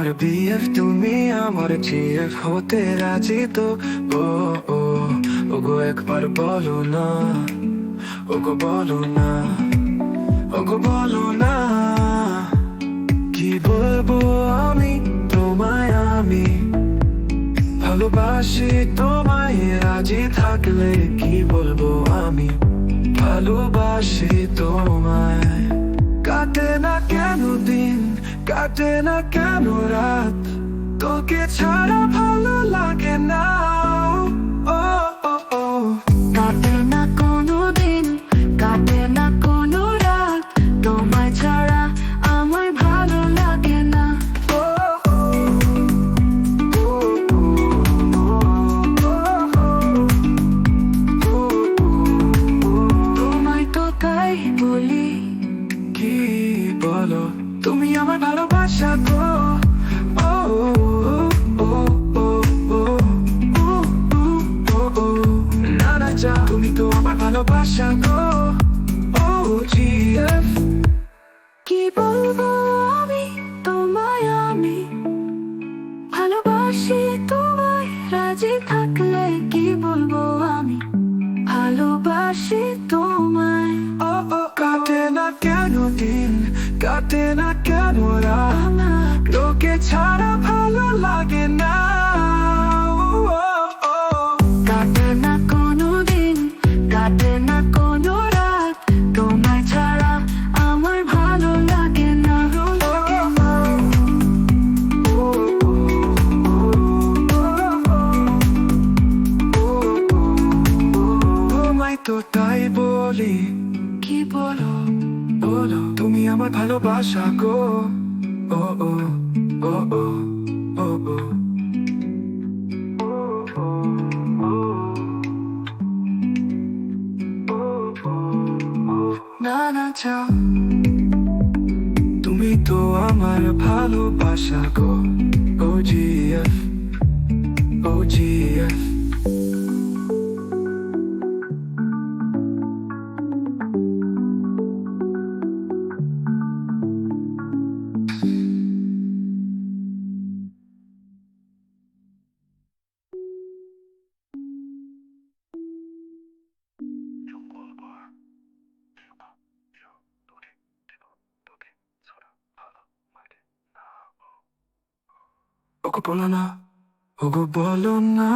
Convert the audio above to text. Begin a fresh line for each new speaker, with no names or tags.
GF তুমি আমার GF হতে রাজি তো? ও ও, ওগো একবার বলো না, ওগো বলো না, ওগো বলো না। কি বলব আমি? তোমায় আমি ভালোবাসি, তোমায় রাজি থাকলে কি বলব আমি? ভালোবাসি তোমায়। কাটে না কেন দিন? কাটে না কেন রাত তোকে ছাড়া ভালো লাগে না ও ও ও
কাটে না কোনো দিন কাটে না কোনো রাত তোমায় ছাড়া আমার ভালো লাগে না তোমায় তো তাই বলি
আশা গো ও না না যা তুমি তো আমার ভালোবাসা গো ও জিএফ
কি বলব আমি তোমায় আমি ভালোবাসি তোমায় রাজি থাকলে কি বলব আমি ভালোবাসি তোমায়
ও ও কাটে না কেন দিন কাটে না কেন
আমার
ছাড়া ভালো লাগে না।
কাটে না কোনো দিন কাটে না কোনো তোমায় ছাড়া আমার ভালো লাগে না
তোমায় তো তাই বলি
কি বলো
বলো তুমি আমার ভালোবাসা গো। ও ও ও ও ও ও। না না চাও তুমি তো আমার ভালোবাসা গো। ও জিএফ ও জিএফ ওগো বলো না ওগো বলো না।